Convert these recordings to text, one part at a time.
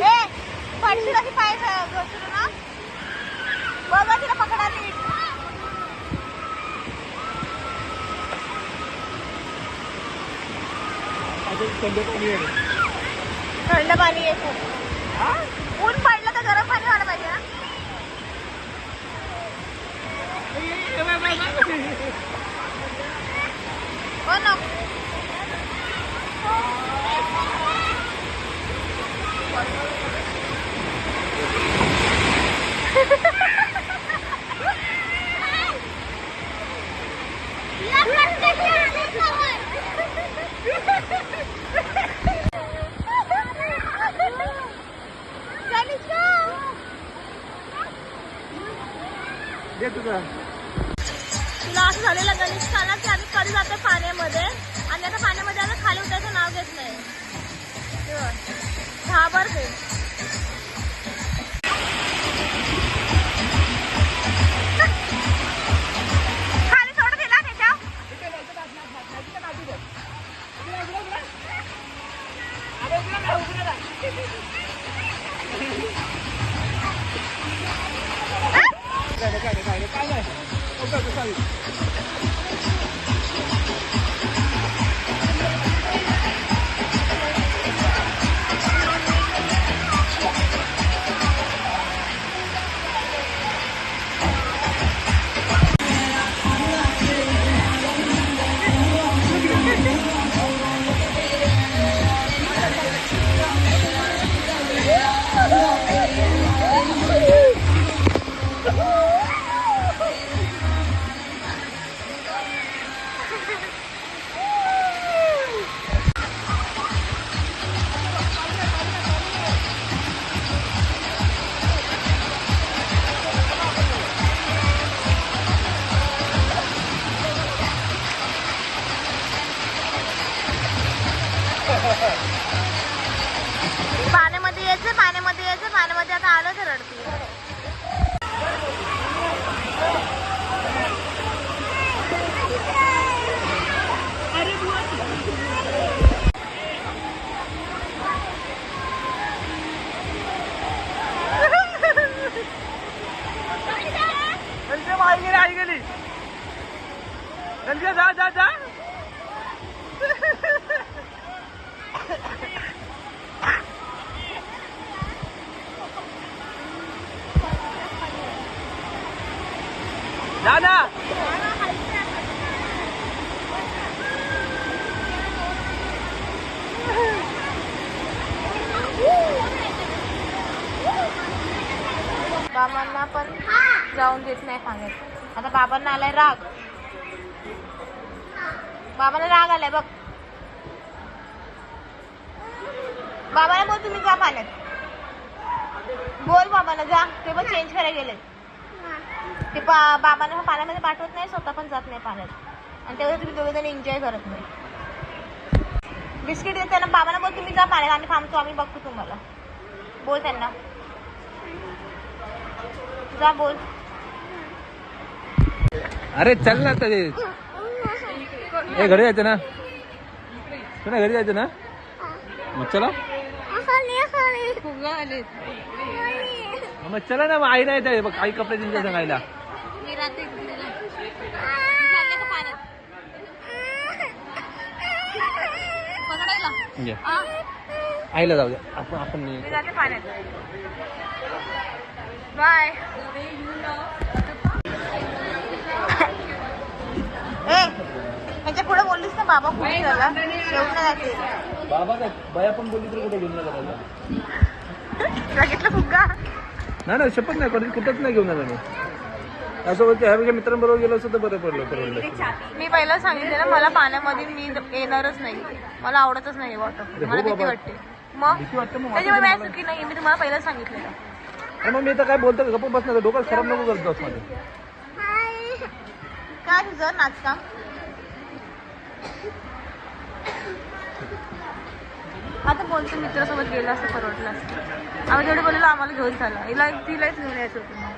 ए पडशील अशी पाय घसरू ना बघा तिला पकडा नीट थंड पाणी आहे खूप ऊन पडलं तर गरम पाणी व्हायला पाहिजे ना हो ना दे तुझं. तुला असं झालेलं गणेश खाना की आम्ही कधी जातो पाण्यामध्ये? आणि आता पाण्यामध्ये आता खाली उतरायचं नाव घेत नाही. हे बघ. घाबरते खाली सोडून दिला त्याच्या ใกล้ใกล้ใกล้ใกล้ใกล้เลยเอาใกล้ใกล้ तेच नाही सांगत. आता बाबांना आलाय राग. बाबांना राग आलाय बघ. बाबाला बोल तुम्ही जा पाण्यात बोल बाबाला जा. ते पण चेंज करायला गेले ते बाबांना पाण्यामध्ये पाठवत नाही स्वतः पण जात नाही पाण्यात. आणि तेव्हा तुम्ही दोघे जण एन्जॉय करत नाही. बिस्किट देत त्यांना बाबांना बोल तुम्ही जा पाण्यात आम्ही थांबतो आम्ही बघतो तुम्हाला. बोल त्यांना. जा बोल. अरे चल ना तरी ए घरी जायचं ना? तू घरी जायचं ना? मग चला. मग चला ना मग आई नाही ते आई कपडे त्यांच्या सांगायला आईला. जाऊ द्या आपण आपण बाय ए त्यांच्या पुढे बोललीस ना बाबा कुठे झाला. जाते बाबा काय बया पण बोलली तर कुठे घेऊन नाही करायला बघितलं फुग्गा. नाही नाही शपथ नाही कधी कुठंच नाही घेऊन आलो मी. असं होतं ह्यापेक्षा मित्रांबरोबर गेलो असतं तर बरं पडलं परवडलं मी पहिला सांगितलं ना मला पाण्यामध्ये मी येणारच नाही. मला आवडतच नाही वॉटर हो मला भीती. वाटते. मग? त्याच्यामुळे चुकी नाही मी तुम्हाला पहिलं सांगितलेलं अरे मग मी तर काय बोलतो? गप्प बसणार डोकं खराब नको करत मध्ये काय तुझं? नाचकाम? आता बोलतो मित्रासोबत गेलं असतं परवडलं असतं? आम्ही जेवढे बोललो आम्हाला घेऊन झाला हिला तिलाच घेऊन यायचं होतं हा?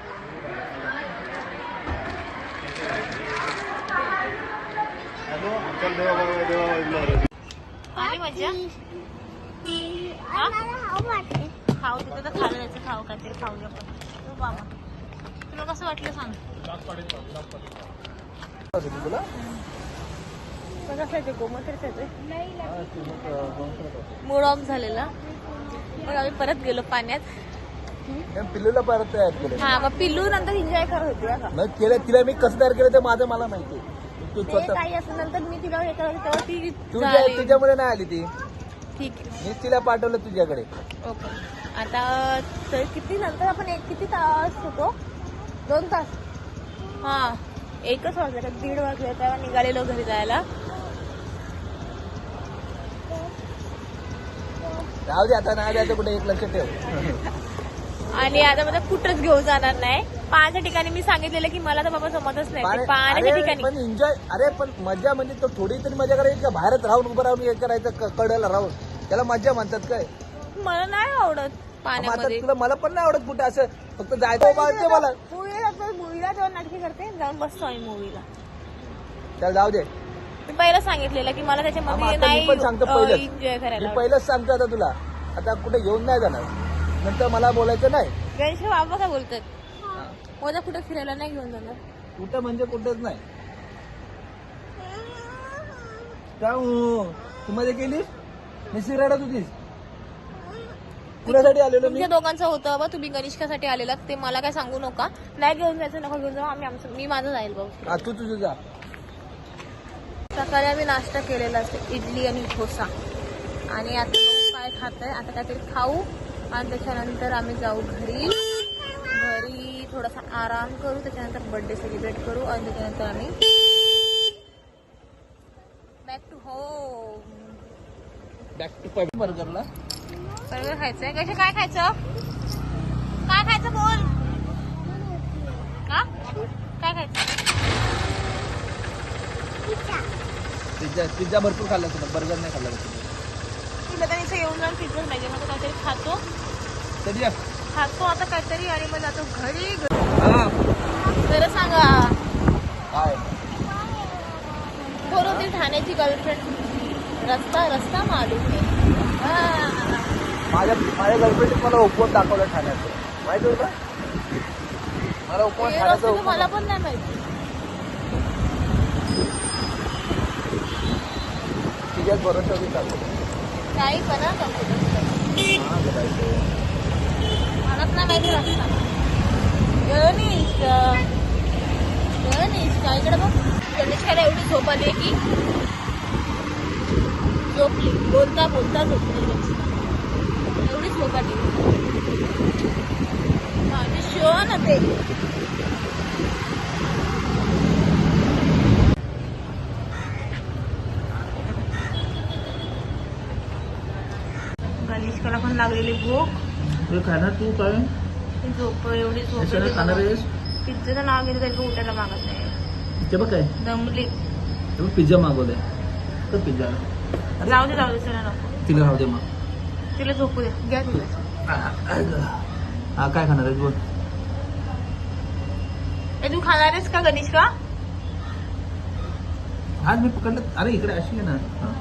खाऊ तिथे तर खायला जायचं खाऊ काहीतरी खाऊया आपण हो बाबा. तुला कसं वाटलं सांग? तुला कसं असायचं मूड ऑफ झालेला. मग आम्ही परत गेलो पाण्यात. पिल्लूला परत तयार केलं. हा मग पिल्लू नंतर एन्जॉय करत होती. मग केलं तिला मी कसं तयार केलं ते माझं मला माहिती तू ते स्वतः काही असं नंतर मी तिला हे करत होते, तेव्हा ती तुझ्या झाली. तुझ्यामुळे नाही आली ती. ठीक आहे. मीच तिला पाठवलं तुझ्याकडे. ओके. आता तर किती नंतर आपण एक किती तास होतो? दोन तास. हा. एकच वाजले का दीड वाजले तेव्हा निघालेलो घरी जायला. राहू दे आता नाही जायचं कुठे एक लक्ष ठेव. आणि आता मला कुठंच घेऊन जाणार नाही. पाण्याच्या ठिकाणी मी सांगितलेलं की मला तर बाबा जमतच नाही. ते पाण्याच्या ठिकाणी. पण एन्जॉय अरे पण मजा म्हणजे तो थोडी तरी मजा करायची का? बाहेरच राहून उभं राहून हे करायचं क- कडेला राहून. त्याला मजा म्हणतात काय? मला नाही आवडत मग आता पाण्यामध्ये. तुला मला पण नाही आवडत कुठे असं फक्त जायचं पाहिजे मला. मूवीला मूवीला जेव्हा नाटकी करते जाऊन बसतो आम्ही मूवीला त्याला जाऊ दे. मी पहिलं सांगितलेलं की मला त्याच्यामध्ये आता मी नाही पण सांगतो पहिलंच. एन्जॉय करायला पहिलंच सांगतो आता तुला. आता कुठे घेऊन नाही जाणार. नंतर मला बोलायचं नाही. गणेश बाबा काय बोलतात उद्या कुठे फिरायला नाही घेऊन जाणार. कुठं म्हणजे कुठंच नाही. हो? तू मध्ये गेलीस? मी रडत होतीस. कुणासाठी आलेलो मी? तुमच्या दोघांचं होतं बा तुम्ही गणेशकासाठी आलेला ते मला काय सांगू नका. नाही घेऊन जायचं नका घेऊन जाऊ. आम्ही आमचं मी माझं जाईल भाऊ. हा, तू तुझं जा. सकाळी आम्ही नाश्ता केलेला असतो. इडली आणि डोसा. आणि आता काय खात आहे आता काहीतरी खाऊ. आणि त्याच्यानंतर आम्ही जाऊ घरी. घरी थोडासा आराम करू. त्याच्यानंतर बर्थडे सेलिब्रेट करू. आणि त्याच्यानंतर आम्ही back to home back to बर्गरला. Burger खायचंय. कसे काय खायचं? काय खायचं बोल? का? काय खायचं? पिझ्झा पिझ्झा भरपूर खाल्ला तुला बर्गर नाही खाल्ला तुला तिला त्यांनी इथं येऊन जाऊन पिझ्झा पाहिजे मग काहीतरी खातो. या? खातो आता काहीतरी आणि मग जातो घरी हा. खरं सांगा. काय? ठाण्याची गर्लफ्रेंड रस्ता रस्ता मालूम आहे हा. माझ्या माझ्या गर्लफ्रेंड मला उपवन दाखवलं ठाण्याचं. माहिती होतं मला उपवन हे ठाण्याचं रस्ते तर उपवन मला पण नाही माहिती. तिच्यात भरोसा होती चालू काही करा कम्प्युटर हा बघायचं मलाच नाही माहिती रस्ता. गणेश गणेश काय इकडे बघ. गणेशाला एवढी झोप आली आहे की? झोपली. बोलता बोलता झोपली. गणेश. एवढी झोप आली. माझी शोन ते. गणेशकाला पण लागलेली भूक. खाणार तू काय? झोप एवढी झोप खाणार. आहेस? पिझ्झाचं नाव घेतलं तरी उठायला मागत नाही. ते बघ काय. दमली. बघ पिझ्झा मागवलाय. तर पिझ्झा. जाऊ दे जाऊ दे चला नको. तिला राहू दे मग. तिला झोपू दे. घ्या तुला. हा काय खाणार आहेस बोल. ए तू खाणार आहेस का गणेश का आज मी पकडलं. अरे इकडे अशी आहे ना. हा.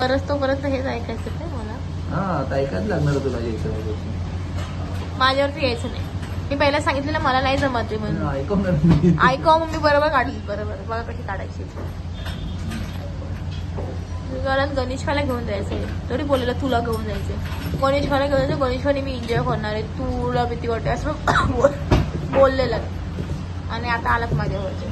परत तो परत हेच ऐकायचं काय मला. हा आता ऐकायच लागणार तुला यायचं माझ्यावरती यायचं नाही. मी पहिला सांगितलेलं मला नाही जमत आहे म्हणून. ऐकवणार. ऐकावं मी. बरोबर काढली बरोबर. बघा कशी काढायची. कारण गणेशवाला घेऊन जायचंय. तरी बोललेलं तुला घेऊन जायचंय. गणेशवाला घेऊन जायचं गणेशवानी मी एन्जॉय करणार आहे. तुला भीती वाटते असं बोल- बोललेलं. आणि आता आलात माझ्यावरचे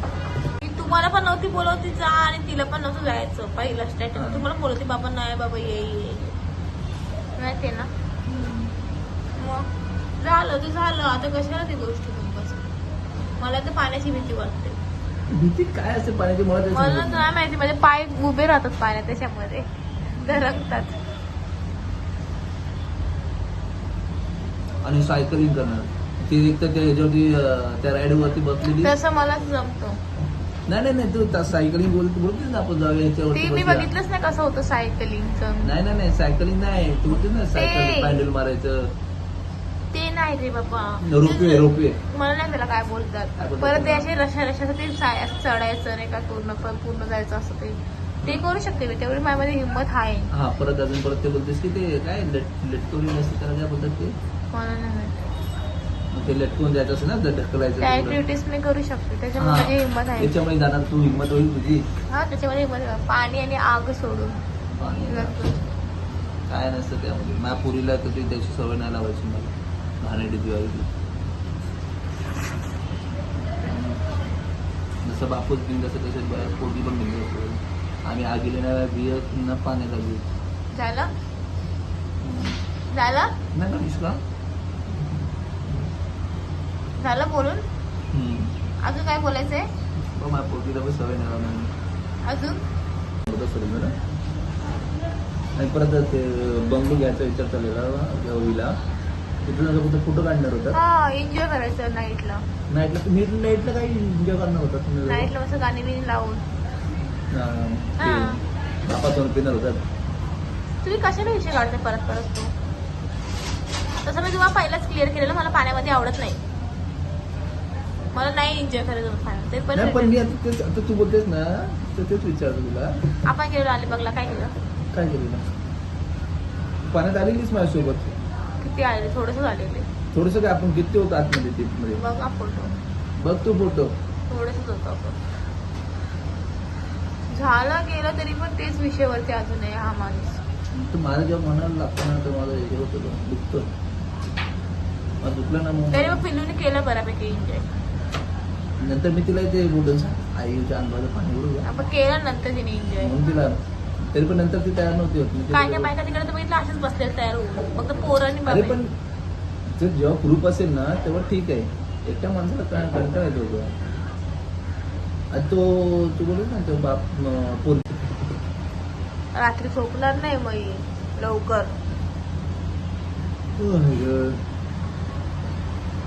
मी तुम्हाला पण नव्हती बोलवती जा आणि तिला पण नव्हतं जायचं. पहिला स्टार्टिंग तुम्हाला बोलवते बाबा नाही बाबा ये ये. माहिती ना? मग झालं ते झालं. आता कशाला ती गोष्ट बस मला तर पाण्याची भीती वाटते. भीती काय असते पाण्याची? मला ते मला तर समजत नाही माहिती. माझे पाय उभे राहतात पाण्यात त्याच्यामध्ये. धरकतात. आणि सायकलिंग करणार. ती एक तर त्या ह्याच्यावरती अं, त्या राईडवरती बसलेली तसं मलाच जमतो. नाही नाही नाही तू सायकलिंग बोल बोलतेस ना आपण जाऊया ते मी. बघितलंच नाही कसं होतं सायकलिंगचं. नाही नाही नाही सायकलिंग नाही. तू बोलतेस ना सायकल पॅन्डल मारायचं. ते नाही रे बाबा. Ropeway ropeway. मला नाही त्याला काय बोलतात. परत ते? असे रशा रशाचं ते चढायचं नाही का पूर्ण पूर्ण जायचं असं ते. ते करू शकते मी. तेवढी माझ्यामध्ये हिंमत आहे. हा परत अजून परत ते बोलतेस की ते काय लट लटकवलेलं असतं त्याला काय बोलतात ते? मला नाही ते लटकवून जायचं असं ना जर ढकलायचं त्या पुढं. ऍक्टिव्हिटीज मी करू शकते. त्याच्यामुळे हा. माझी हिंमत आहे. त्याच्यामुळे जाणार तू हिंमत होईल तुझी? हा त्याच्यामध्ये हिंमत आहे. पाणी आणि आग सोडून. आणि. काय नसतं त्यामध्ये. माझ्या पुरीला तर ती त्याची सवय नाही लावायची मला. घाणेरडी दिवाळी जसं बापूस बिन जसं तसं ब- पोटी पण बिन असतो आम्ही आगीले नाही बिय न पाण्याला झालं? झालं? नाही ना विश्वा झालं बोलून? अजून काय बोलायचंय? सवय अजून? आणि परत ते बंगलो घ्यायचा विचार चाललेला गवीला तिथून असं कुठं फोटो काढणार होता हा एन्जॉय करायचं नाईटला नाईटला तुम्ही नाईटला काही एन्जॉय करणार होता तुम्ही नाईटला मस्त गाणी बिणी लावून. हा. बापा दोन पिणार होतात. तुम्ही कशाला विषय काढते परत परत तू? तसं मी तुम्हाला पहिलाच क्लिअर केलेलं मला पाण्यामध्ये आवडत नाही. मला नाही एन्जॉय करायचं ते नाही पण मी आता तेच आता तू बोलतेस ना तर तेच विचारतो तुला. आपण गेलो अलिबागला. काय केलं? काय केलेलं पाण्यात आलेलीच माझ्यासोबत. किती आलेले थोडस आलेले. थोडस काय आपण किती होतो आतमध्ये मध्ये? बघा फोटो. बघ तू फोटो. थोडस होतं आपण. झालं गेलं तरी पण तेच विषयावरती अजून आहे हा माणूस. तर माझं जेव्हा मनाला लागतं ना तर माझं हे होतं दुखतं मला दुखलं ना मग तरी मग पिल्लूने केलं बऱ्यापैकी एन्जॉय नंतर मी तिला ते बोलतो आईच्या अंगाचं पाणी उडू आपण केलं नंतर तिने एन्जॉय म्हणून तिला तरी पण नंतर ती तयार नव्हती होत. मी काय काय तिला बायका तिकडे तर बघितलं असेच बसले तयार होऊन. फक्त अरे पण जर जेव्हा ग्रुप असेल ना तेव्हा ठीक आहे. एकट्या माणसाला काय कंटाळा येतो. आणि तो तू बोलत ना तो बाप पोर. रात्री झोपणार नाही मग ही लवकर.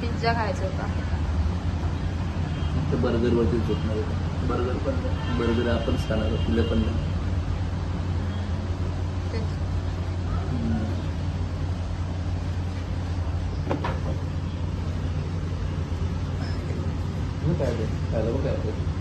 पिझ्झा खायचा होता. बर्गर वरती झोपणार होता बर्गर पण बर्गर आपण खाणार तुला पण नाही. काय? खायला बघ काय.